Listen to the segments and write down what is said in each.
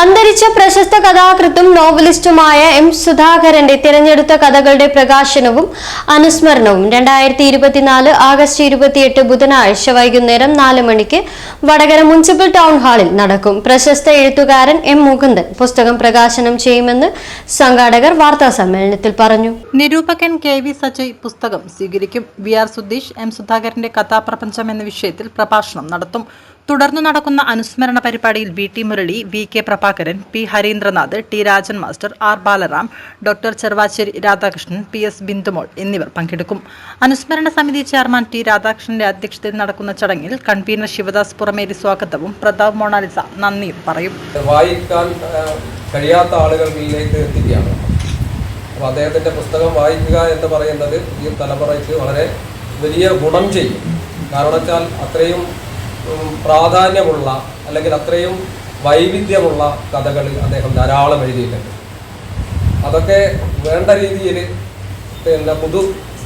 അന്തരിച്ച പ്രശസ്ത കഥാകൃത്തും നോവലിസ്റ്റുമായ എം സുധാകരന്റെ തിരഞ്ഞെടുത്ത കഥകളുടെ പ്രകാശനവും അനുസ്മരണവും രണ്ടായിരത്തി ഇരുപത്തിനാല് ആഗസ്റ്റ് ഇരുപത്തിയെട്ട് ബുധനാഴ്ച വൈകുന്നേരം നാല് മണിക്ക് വടകര മുനിസിപ്പൽ ടൗൺ ഹാളിൽ നടക്കും. പ്രശസ്ത എഴുത്തുകാരൻ എം മുകുന്ദൻ പുസ്തകം പ്രകാശനം ചെയ്യുമെന്ന് സംഘാടകർ വാർത്താ സമ്മേളനത്തിൽ പറഞ്ഞു. നിരൂപകൻ കെ വി സജയ് പുസ്തകം സ്വീകരിക്കും. വി ആർ സുധീഷ് എം സുധാകരന്റെ കഥാപ്രപഞ്ചം എന്ന വിഷയത്തിൽ പ്രഭാഷണം നടത്തും. തുടർന്നു നടക്കുന്ന അനുസ്മരണ പരിപാടിയിൽ V T Murali V K Prabhakaran P Harindranath T Rajan master R Balaram doctor Cheruvassery Radhakrishnan P S Bindumol എന്നിവർ പങ്കെടുക്കും. അനുസ്മരണ സമിതി ചെയർമാൻ ടി രാധാകൃഷ്ണന്റെ അധ്യക്ഷതയിൽ നടക്കുന്ന ചടങ്ങിൽ കൺവീനർ ശിവദാസ് പുറമേരി സ്വാഗതവും പ്രതാപ് മോണാലിസ നന്ദിയും പറയും. വായിക്കാൻ കഴിയാത്ത ആളുകളിലേക്ക് എത്തിക്കുകയാണ്. അപ്പോൾ അദ്ദേഹത്തിന്റെ പുസ്തകം വായിക്കുക എന്ന് പറയുന്നത് ഈ തലമുറയ്ക്ക് വളരെ വലിയ ഗുണം ചെയ്യും. കാരണം വെച്ചാൽ അത്രയും പ്രാധാന്യമുള്ള അല്ലെങ്കിൽ അത്രയും വൈവിധ്യമുള്ള കഥകൾ അദ്ദേഹം ധാരാളം എഴുതിയിട്ടുണ്ട്. അതൊക്കെ വേണ്ട രീതിയിൽ പിന്നെ പുതു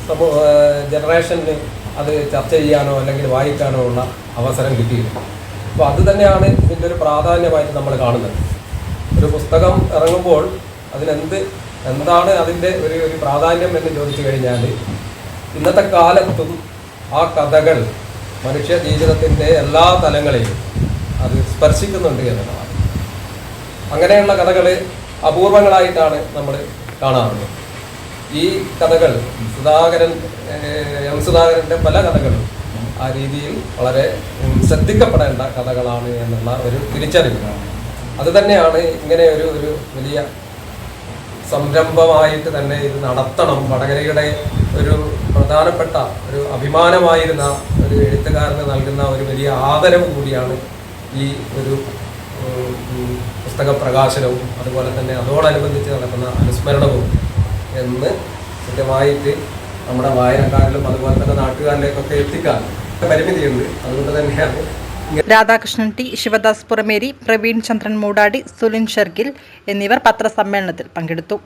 സമൂഹ ജനറേഷന് അത് ചർച്ച ചെയ്യാനോ അല്ലെങ്കിൽ വായിക്കാനോ ഉള്ള അവസരം കിട്ടിയില്ല. അപ്പോൾ അത് തന്നെയാണ് ഇതിന്റെ ഒരു പ്രാധാന്യമായിട്ട് നമ്മൾ കാണുന്നത്. ഒരു പുസ്തകം ഇറങ്ങുമ്പോൾ അതിനെന്ത് എന്താണ് അതിന്റെ ഒരു ഒരു പ്രാധാന്യം എന്ന് ചോദിച്ചു കഴിഞ്ഞാൽ ഇന്നത്തെ കാലത്തും ആ കഥകൾ മനുഷ്യ ജീവിതത്തിന്റെ എല്ലാ തലങ്ങളെയും അത് സ്പർശിക്കുന്നുണ്ട് എന്നുള്ളതാണ്. അങ്ങനെയുള്ള കഥകൾ അപൂർവങ്ങളായിട്ടാണ് നമ്മൾ കാണാറുള്ളത്. ഈ കഥകൾ സുധാകരൻ എം സുധാകരന്റെ പല കഥകളും ആ രീതിയിൽ വളരെ ശ്രദ്ധിക്കപ്പെടേണ്ട കഥകളാണ് എന്നുള്ള ഒരു തിരിച്ചറിവ്. അത് തന്നെയാണ് ഇങ്ങനെ ഒരു ഒരു വലിയ സംരംഭമായിട്ട് തന്നെ ഇത് നടത്തണം. വടകരയുടെ ഒരു പ്രധാനപ്പെട്ട ഒരു അഭിമാനമായിരുന്ന ഒരു എഴുത്തുകാരന് നൽകുന്ന ഒരു വലിയ ആദരവ് കൂടിയാണ് ഈ ഒരു പുസ്തക പ്രകാശനവും അതുപോലെ തന്നെ അതോടനുബന്ധിച്ച് നടക്കുന്ന അനുസ്മരണവും എന്ന് കൃത്യമായിട്ട് നമ്മുടെ വായനക്കാരിലും അതുപോലെ തന്നെ നാട്ടുകാരിലേക്കൊക്കെ എത്തിക്കാൻ പരിമിതിയുണ്ട്. അതുകൊണ്ട് തന്നെയാണ് രാധാകൃഷ്ണൻ ടി. ശിവദാസ് പുറമേരി പ്രവീൺ ചന്ദ്രൻ മൂടാടി സുലിൻ ഷെർഗിൽ എന്നിവർ പത്രസമ്മേളനത്തിൽ പങ്കെടുത്തു.